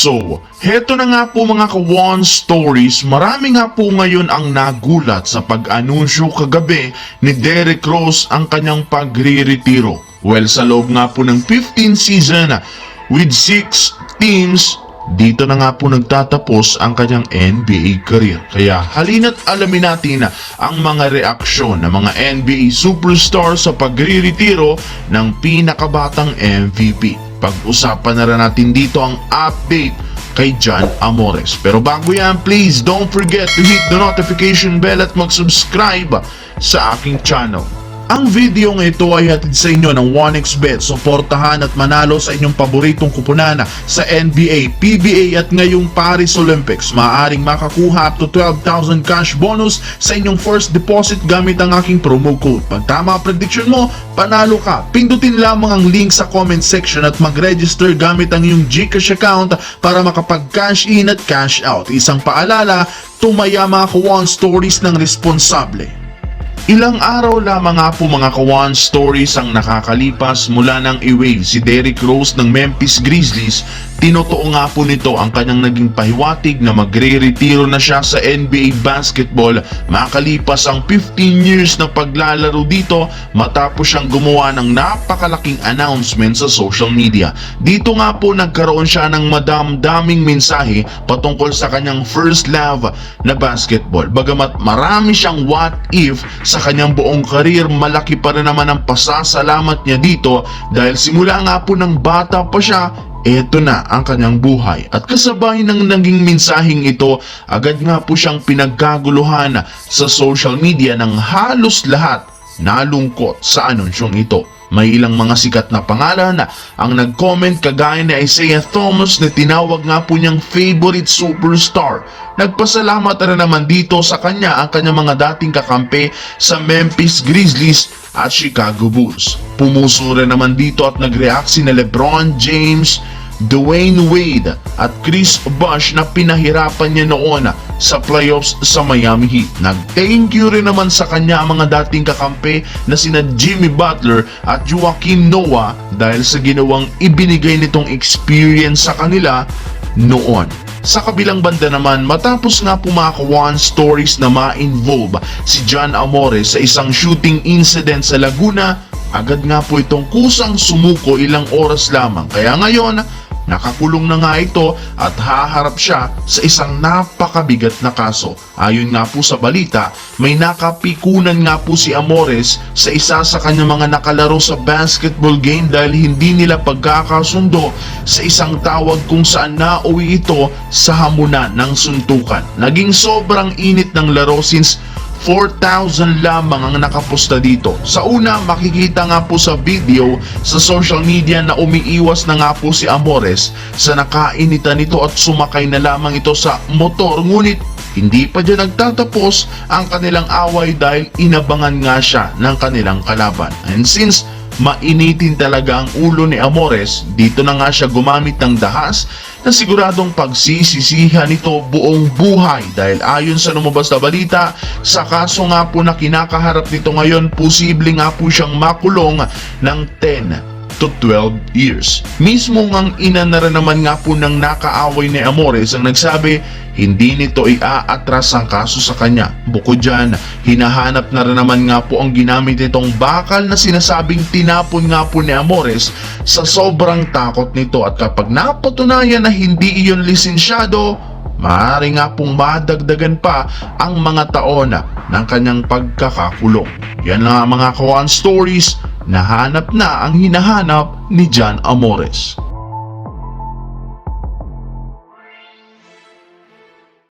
So, heto na nga po mga ka-One Stories, marami nga po ngayon ang nagulat sa pag-anunsyo kagabi ni Derek Rose ang kanyang pagre-retiro. Well, sa loob nga po ng 15 season with 6 teams, dito na nga po nagtatapos ang kanyang NBA career. Kaya halina't alamin natin ang mga reaksyon ng mga NBA superstar sa pagre-retiro ng pinakabatang MVP. Pag-usapan na rin natin dito ang update kay John Amores. Pero bago yan, please don't forget to hit the notification bell at mag-subscribe sa aking channel. Ang video ng ito ay hatid sa inyo ng 1xBet. Suportahan at manalo sa inyong paboritong kupunan sa NBA, PBA at ngayong Paris Olympics. Maaaring makakuha up to 12,000 cash bonus sa inyong first deposit gamit ang aking promo code. Pag tama prediction mo, panalo ka. Pindutin lamang ang link sa comment section at mag-register gamit ang iyong Gcash account para makapag-cash in at cash out. Isang paalala, tumaya mga kawan stories ng responsable. Ilang araw lamang nga po mga kawan stories ang nakakalipas mula nang i-wave si Derrick Rose ng Memphis Grizzlies, tinotoo nga po nito ang kanyang naging pahiwatig na magre-retiro na siya sa NBA basketball makalipas ang 15 years na paglalaro dito matapos siyang gumawa ng napakalaking announcement sa social media. Dito nga po nagkaroon siya ng madam-daming mensahe patungkol sa kanyang first love na basketball. Bagamat marami siyang what if sa kanyang buong karir, malaki pa rin naman ang pasasalamat niya dito dahil simula nga po ng bata pa siya, eto na ang kanyang buhay. At kasabay ng naging mensaheng ito, agad nga po siyang pinagkaguluhan sa social media ng halos lahat nalungkot sa anunsyong ito. May ilang mga sikat na pangalan ang nag-comment kagaya ni Isaiah Thomas na tinawag nga po niyang favorite superstar. Nagpasalamat rin naman dito sa kanya ang kanyang mga dating kakampi sa Memphis Grizzlies at Chicago Bulls. Pumuso rin naman dito at nag-react si na LeBron James, Dwayne Wade at Chris Bosh na pinahirapan niya noon sa playoffs sa Miami Heat. Nag-thank you rin naman sa kanya ang mga dating kakampi na sina Jimmy Butler at Joaquin Noah dahil sa ginawang ibinigay nitong experience sa kanila noon. Sa kabilang banda naman, matapos nga pumakawan stories na ma-involve si John Amores sa isang shooting incident sa Laguna, agad nga po itong kusang sumuko ilang oras lamang. Kaya ngayon, Nakakulong na nga ito at haharap siya sa isang napakabigat na kaso. Ayon nga po sa balita, may nakapikunan nga po si Amores sa isa sa kanyang mga nakalaro sa basketball game dahil hindi nila pagkakasundo sa isang tawag kung saan nauwi ito sa hamunan ng suntukan. Naging sobrang init ng laro since 4,000 lamang ang nakaposta dito. Sa una, makikita nga po sa video sa social media na umiiwas na nga po si Amores sa nakainitan nito at sumakay na lamang ito sa motor. Ngunit hindi pa dyan nagtatapos ang kanilang away dahil inabangan nga siya ng kanilang kalaban. And since mainitin talaga ang ulo ni Amores, dito na nga siya gumamit ng dahas na siguradong pagsisisihan nito buong buhay. Dahil ayon sa lumabas na balita, sa kaso nga po na kinakaharap nito ngayon, posible nga po siyang makulong ng 10 to 12 years. Mismo ang ina na rin naman nga po ng nakaaway ni Amores ang nagsabi hindi nito iaatras ang kaso sa kanya. Bukod dyan, hinahanap na rin naman nga po ang ginamit nitong bakal na sinasabing tinapon nga po ni Amores sa sobrang takot nito at kapag napatunayan na hindi iyon lisensyado, maaari nga pong madagdagan pa ang mga taon ng kanyang pagkakakulong. Yan lang ang mga kawan stories Nahanap na ang hinahanap ni John Amores.